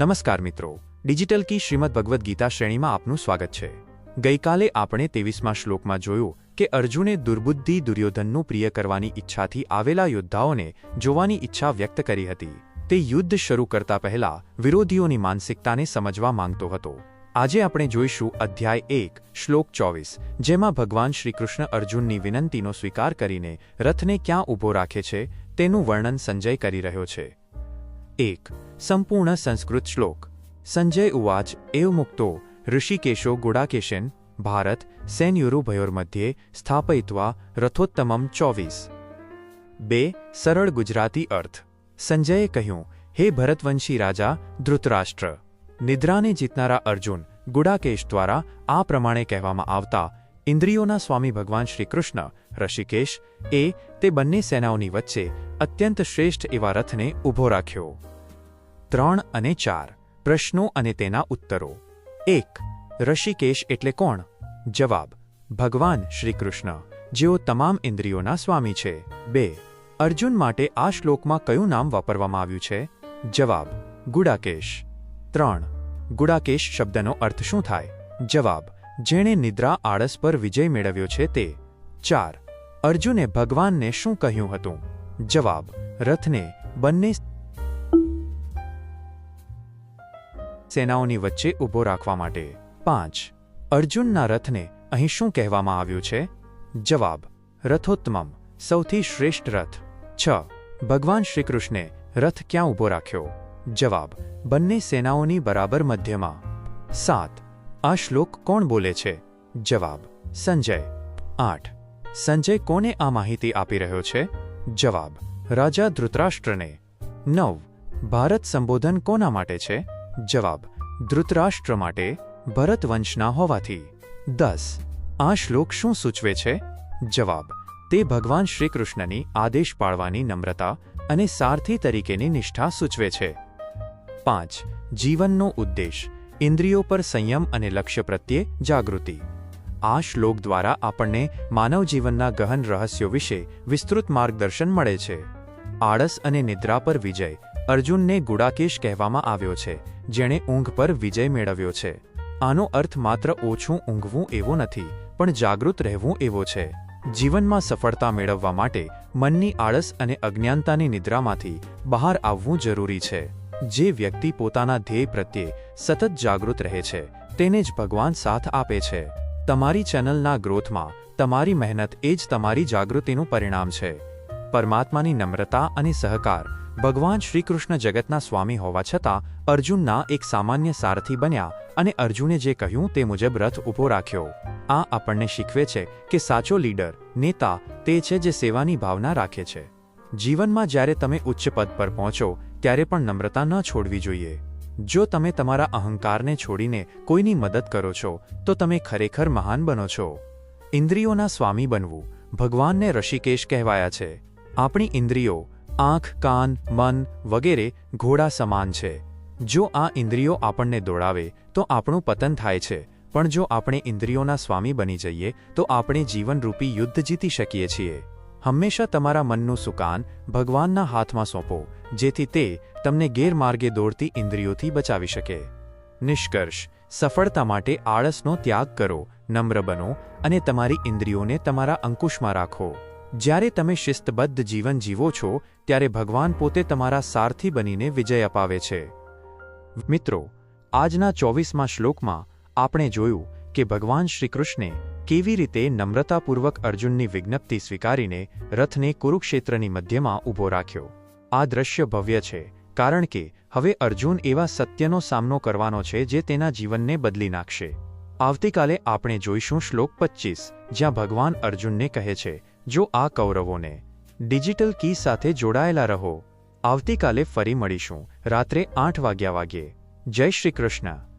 નમસ્કાર મિત્રો. ડિજિટલ કી શ્રીમદ ભગવદ્ ગીતા શ્રેણીમાં આપનું સ્વાગત છે. ગઈકાલે આપણે ત્રેવીસમાં શ્લોકમાં જોયું કે અર્જુને દુર્બુદ્ધિ દુર્યોધનનું પ્રિય કરવાની ઈચ્છાથી આવેલા યોદ્ધાઓને જોવાની ઈચ્છા વ્યક્ત કરી હતી. તે યુદ્ધ શરૂ કરતા પહેલા વિરોધીઓની માનસિકતાને સમજવા માંગતો હતો. આજે આપણે જોઈશું અધ્યાય એક, શ્લોક ચોવીસ, જેમાં ભગવાન શ્રીકૃષ્ણ અર્જુનની વિનંતીનો સ્વીકાર કરીને રથને ક્યાં ઊભો રાખે છે, તેનું વર્ણન સંજય કરી રહ્યો છે. એક સંપૂર્ણ સંસ્કૃત શ્લોક સંજય ઉવાચ એવ મુક્તો ઋષિકેશો ગુડાકેશન ભારત સેનયુરુભયોર્મધ્યે સ્થાપયિત્વા રથોત્તમમ ચોવીસ બે સરળ ગુજરાતી અર્થ સંજયે કહ્યું હે ભરતવંશી રાજા ધૃતરાષ્ટ્ર નિદ્રાને જીતનારા અર્જુન ગુડાકેશ દ્વારા આ પ્રમાણે કહેવામાં આવતા ઇન્દ્રિયોના સ્વામી ભગવાન શ્રીકૃષ્ણ ઋષિકેશ, એ તે બંને સેનાઓની વચ્ચે અત્યંત શ્રેષ્ઠ એવા રથને ઊભો રાખ્યો. ત્રણ અને ચાર, પ્રશ્નો અને તેના ઉત્તરો. એક, ઋષિકેશ એટલે કોણ? જવાબ, ભગવાન શ્રીકૃષ્ણ જેઓ તમામ ઇન્દ્રિયોના સ્વામી છે. બે, અર્જુન માટે આ શ્લોકમાં કયું નામ વાપરવામાં આવ્યું છે? જવાબ, ગુડાકેશ. ત્રણ, ગુડાકેશ શબ્દનો અર્થ શું થાય? જવાબ જેણે નિદ્રા આળસ પર વિજય મેળવ્યો છે તે. ચાર. અર્જુને ભગવાનને શું કહ્યું હતું? જવાબ, રથને બંને સેનાઓની વચ્ચે ઊભો રાખવા માટે. પાંચ. અર્જુનના રથને અહીં શું કહેવામાં આવ્યું છે? જવાબ, રથોત્તમમ, સૌથી શ્રેષ્ઠ રથ. છ. ભગવાન શ્રીકૃષ્ણે રથ ક્યાં ઊભો રાખ્યો? જવાબ, બંને સેનાઓની બરાબર મધ્યમાં. સાત. આ શ્લોક કોણ બોલે છે? જવાબ, સંજય. આઠ, સંજય કોને આ માહિતી આપી રહ્યો છે? જવાબ, રાજા ધૃતરાષ્ટ્રને. નવ, ભારત સંબોધન કોના માટે છે? જવાબ, ધૃતરાષ્ટ્ર માટે, ભરત વંશના હોવાથી. દસ, આ શ્લોક શું સૂચવે છે? જવાબ, તે ભગવાન શ્રીકૃષ્ણની આદેશ પાળવાની નમ્રતા અને સારથી તરીકેની નિષ્ઠા સૂચવે છે. પાંચ, જીવનનો ઉદ્દેશ. ઇન્દ્રિયો પર સંયમ અને લક્ષ્ય પ્રત્યે જાગૃતિ. આ શ્લોક દ્વારા આપણને માનવ જીવનના ગહન રહસ્યો વિશે વિસ્તૃત માર્ગદર્શન મળે છે. આળસ અને નિદ્રા પર વિજય અર્જુનને ગુડાકેશ કહેવામાં આવ્યો છે, જેણે ઊંઘ પર વિજય મેળવ્યો છે. આનો અર્થ માત્ર ઓછું ઊંઘવું એવો નથી, પણ જાગૃત રહેવું એવો છે. જીવનમાં સફળતા મેળવવા માટે મનની આળસ અને અજ્ઞાનતાની નિદ્રામાંથી બહાર આવવું જરૂરી છે. જે વ્યક્તિ પોતાના ધ્યેય પ્રત્યે સતત જાગૃત રહે છે, તેને જ ભગવાન સાથ આપે છે. તમારી ચેનલના ગ્રોથમાં તમારી મહેનત એ જ તમારી જાગૃતિનું પરિણામ છે. પરમાત્માની નમ્રતા અને સહકાર ભગવાન શ્રીકૃષ્ણ જગતના સ્વામી હોવા છતાં અર્જુનના એક સામાન્ય સારથી બન્યા અને અર્જુને જે કહ્યું તે મુજબ રથ ઊભો રાખ્યો. આ આપણને શીખવે છે કે સાચો લીડર, નેતા તે છે જે સેવાની ભાવના રાખે છે. જીવનમાં જ્યારે તમે ઉચ્ચ પદ પર પહોંચો, ત્યારે પણ નમ્રતા ન છોડવી જોઈએ. જો તમે તમારા અહંકારને છોડીને કોઈની મદદ કરો છો, તો તમે ખરેખર મહાન બનો છો. ઇન્દ્રિયોના સ્વામી બનવું ભગવાનને ઋષિકેશ કહેવાયા છે. આપણી ઇન્દ્રિયો, આંખ, કાન, મન વગેરે ઘોડા સમાન છે. જો આ ઇન્દ્રિયો આપણને દોડાવે, તો આપણું પતન થાય છે. પણ જો આપણે ઇન્દ્રિયોના સ્વામી બની જઈએ, તો આપણે જીવનરૂપી યુદ્ધ જીતી શકીએ છીએ. હંમેશા તમારા મનનું સુકાન ભગવાનના હાથમાં સોંપો, જેથી તે તમને ગેરમાર્ગે દોડતી ઇન્દ્રિયોથી બચાવી શકે. નિષ્કર્ષ, સફળતા માટે આળસનો ત્યાગ કરો, નમ્ર બનો અને તમારી ઇન્દ્રિયોને તમારા અંકુશમાં રાખો. જ્યારે તમે શિસ્તબદ્ધ જીવન જીવો છો, ત્યારે ભગવાન પોતે તમારા સારથી બનીને વિજય અપાવે છે. મિત્રો, આજના ચોવીસમાં શ્લોકમાં આપણે જોયું કે ભગવાન શ્રીકૃષ્ણે કેવી રીતે નમ્રતાપૂર્વક અર્જુનની વિજ્ઞપ્તિ સ્વીકારીને રથને કુરુક્ષેત્રની મધ્યમાં ઊભો રાખ્યો? આ દ્રશ્ય ભવ્ય છે, કારણ કે હવે અર્જુન એવા સત્યનો સામનો કરવાનો છે જે તેના જીવનને બદલી નાખશે. આવતીકાલે આપણે જોઈશું શ્લોક પચ્ચીસ, જ્યાં ભગવાન અર્જુનને કહે છે, જો આ કૌરવોને ડિજિટલ કી સાથે જોડાયેલા રહો, આવતીકાલે ફરી મળીશું, રાત્રે આઠ વાગ્યા વાગ્યે. જય શ્રી કૃષ્ણ.